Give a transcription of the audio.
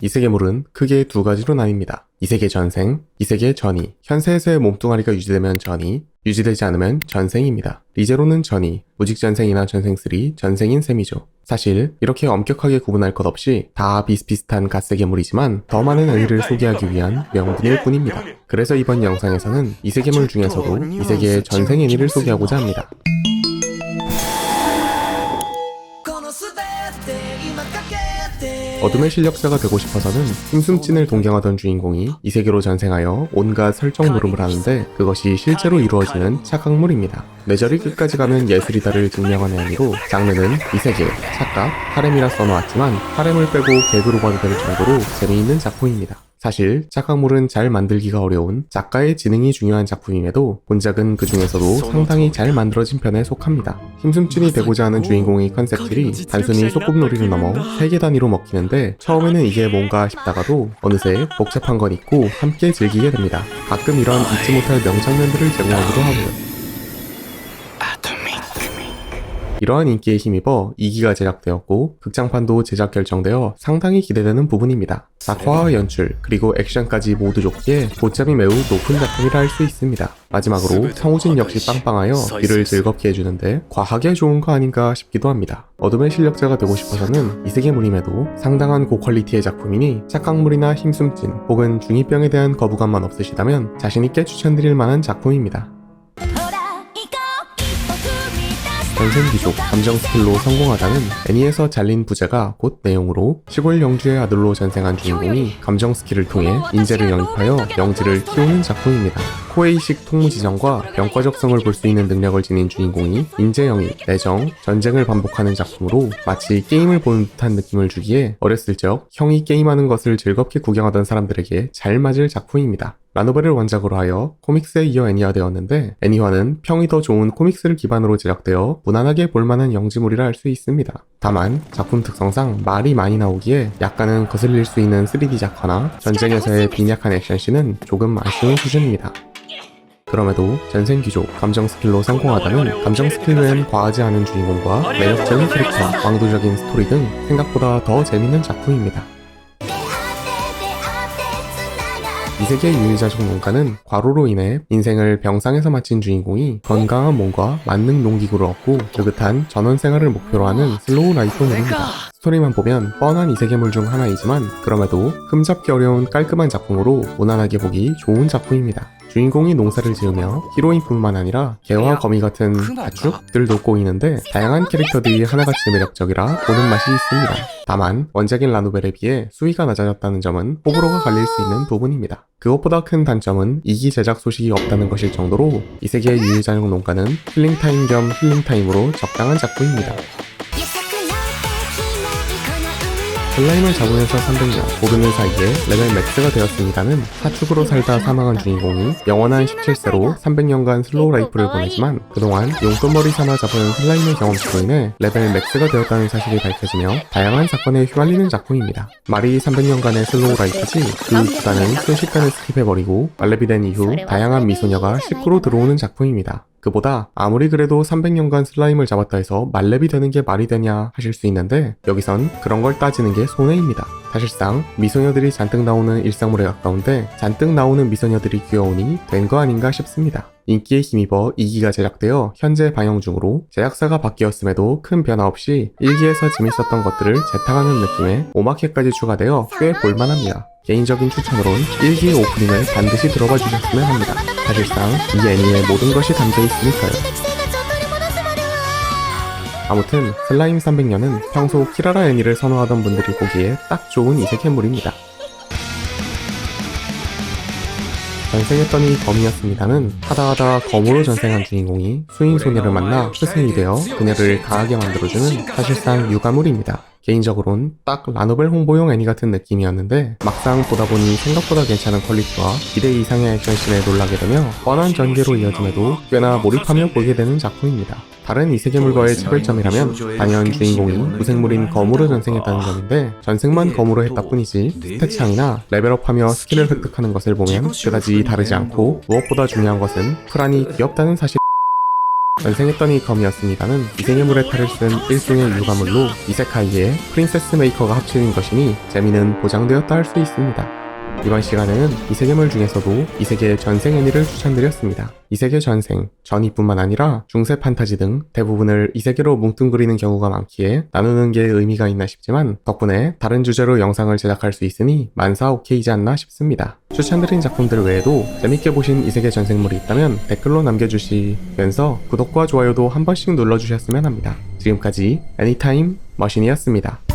이 세계물은 크게 두 가지로 나뉩니다. 이 세계 전생, 이 세계 전이. 현세에서의 몸뚱아리가 유지되면 전이, 유지되지 않으면 전생입니다. 리제로는 전이, 무직전생이나 전생3, 전생인 셈이죠. 사실 이렇게 엄격하게 구분할 것 없이 다 비슷비슷한 갓세계물이지만 더 많은 의미를 소개하기 위한 명분일 뿐입니다. 그래서 이번 영상에서는 이 세계물 중에서도 이 세계의 전생 애니를 소개하고자 합니다. 어둠의 실력자가 되고 싶어서는 힘숨찐을 동경하던 주인공이 이 세계로 전생하여 온갖 설정 노름을 하는데 그것이 실제로 이루어지는 착각물입니다. 뇌절이 끝까지 가면 예술이다를 증명한 의미로 장르는 이 세계, 착각, 하렘이라 써놓았지만 하렘을 빼고 개그로 봐도 될 정도로 재미있는 작품입니다. 사실 착각물은 잘 만들기가 어려운 작가의 지능이 중요한 작품임에도 본작은 그 중에서도 상당히 잘 만들어진 편에 속합니다. 힘숨찐이 되고자 하는 주인공의 컨셉들이 단순히 소꿉놀이를 넘어 세계 단위로 먹히는데 처음에는 이게 뭔가 싶다가도 어느새 복잡한 건 있고 함께 즐기게 됩니다. 가끔 이런 잊지 못할 명장면들을 제공하기도 하고요. 이러한 인기에 힘입어 2기가 제작되었고 극장판도 제작 결정되어 상당히 기대되는 부분입니다. 작화와 연출 그리고 액션까지 모두 좋기에 고점이 매우 높은 작품이라 할 수 있습니다. 마지막으로 성우진 역시 빵빵하여 이를 즐겁게 해주는데 과하게 좋은 거 아닌가 싶기도 합니다. 어둠의 실력자가 되고 싶어서는 이세계물임에도 상당한 고퀄리티의 작품이니 착각물이나 힘숨찐 혹은 중2병에 대한 거부감만 없으시다면 자신있게 추천드릴 만한 작품입니다. 단생귀족 감정 스킬로 성공하다는 애니에서 잘린 부자가 곧 내용으로 시골 영주의 아들로 전생한 주인공이 감정 스킬을 통해 인재를 영입하여 영지를 키우는 작품입니다. 코에이식 통무지정과 영과적성을 볼 수 있는 능력을 지닌 주인공이 인재영이 내정, 전쟁을 반복하는 작품으로 마치 게임을 보는 듯한 느낌을 주기에 어렸을 적 형이 게임하는 것을 즐겁게 구경하던 사람들에게 잘 맞을 작품입니다. 라노벨을 원작으로 하여 코믹스에 이어 애니화되었는데 애니화는 평이 더 좋은 코믹스를 기반으로 제작되어 무난하게 볼만한 영지물이라 할 수 있습니다. 다만 작품 특성상 말이 많이 나오기에 약간은 거슬릴 수 있는 3D 작화나 전쟁에서의 빈약한 액션씬은 조금 아쉬운 수준입니다. 그럼에도 전생 귀족 감정 스킬로 성공하다는 감정 스킬 외엔 과하지 않은 주인공과 매력적인 캐릭터, 왕도적인 스토리 등 생각보다 더 재밌는 작품입니다. 이세계 유유자족 농가는 과로로 인해 인생을 병상에서 마친 주인공이 건강한 몸과 만능 농기구를 얻고 느긋한 전원 생활을 목표로 하는 슬로우 라이프 물입니다. 스토리만 보면 뻔한 이세계물 중 하나이지만 그럼에도 흠잡기 어려운 깔끔한 작품으로 무난하게 보기 좋은 작품입니다. 주인공이 농사를 지으며 히로인뿐만 아니라 개와 거미 같은 가축들도 꼬이는데 다양한 캐릭터들이 하나같이 매력적이라 보는 맛이 있습니다. 다만 원작인 라노벨에 비해 수위가 낮아졌다는 점은 호불호가 갈릴 수 있는 부분입니다. 그것보다 큰 단점은 2기 제작 소식이 없다는 것일 정도로 이 세계의 유유자족 농가는 힐링타임 겸 힐링타임으로 적당한 작품입니다. 슬라임을 잡으면서 300년 모르는 사이에 레벨 맥스가 되었습니다는 사축으로 살다 사망한 주인공이 영원한 17세로 300년간 슬로우 라이프를 보내지만 그동안 용돈머리 삼아 잡은 슬라임의 경험치로 인해 레벨 맥스가 되었다는 사실이 밝혀지며 다양한 사건에 휘말리는 작품입니다. 말이 300년간의 슬로우 라이프지 그 기간은 순식간에 스킵해버리고 말레비 된 이후 다양한 미소녀가 식구로 들어오는 작품입니다. 그보다 아무리 그래도 300년간 슬라임을 잡았다 해서 말렙이 되는 게 말이 되냐 하실 수 있는데 여기선 그런 걸 따지는 게 손해입니다. 사실상 미소녀들이 잔뜩 나오는 일상물에 가까운데 잔뜩 나오는 미소녀들이 귀여우니 된 거 아닌가 싶습니다. 인기에 힘입어 2기가 제작되어 현재 방영 중으로 제작사가 바뀌었음에도 큰 변화 없이 1기에서 재밌었던 것들을 재탕하는 느낌의 오마케까지 추가되어 꽤 볼만합니다. 개인적인 추천으론 1기 오프닝을 반드시 들어봐 주셨으면 합니다. 사실상 이 애니의 모든 것이 담겨 있으니까요. 아무튼 슬라임 300년은 평소 키라라 애니를 선호하던 분들이 보기에 딱 좋은 이색 해물입니다. 전생했더니 검이었습니다는 하다하다 검으로 전생한 주인공이 수인 소녀를 만나 스승이 되어 그녀를 가하게 만들어주는 사실상 유가물입니다. 개인적으론 딱 라노벨 홍보용 애니 같은 느낌이었는데 막상 보다 보니 생각보다 괜찮은 퀄리티와 기대 이상의 액션씬에 놀라게 되며 뻔한 전개로 이어짐에도 꽤나 몰입하며 보게 되는 작품입니다. 다른 이 세계물과의 차별점이라면 단연 주인공이 무생물인 검으로 전생했다는 점인데 전생만 검으로 했다 뿐이지 스탯창이나 레벨업하며 스킬을 획득하는 것을 보면 그다지 다르지 않고 무엇보다 중요한 것은 프란이 귀엽다는 사실 연생했더니 검이었습니다는 이생의물의 탈을 쓴 일종의 유가물로 이세카이의 프린세스 메이커가 합쳐진 것이니 재미는 보장되었다 할 수 있습니다. 이번 시간에는 이세계물 중에서도 이세계의 전생 애니를 추천드렸습니다. 이세계 전생, 전이뿐만 아니라 중세 판타지 등 대부분을 이세계로 뭉뚱그리는 경우가 많기에 나누는 게 의미가 있나 싶지만 덕분에 다른 주제로 영상을 제작할 수 있으니 만사 오케이지 않나 싶습니다. 추천드린 작품들 외에도 재밌게 보신 이세계 전생물이 있다면 댓글로 남겨주시면서 구독과 좋아요도 한 번씩 눌러주셨으면 합니다. 지금까지 애니타임 머신이었습니다.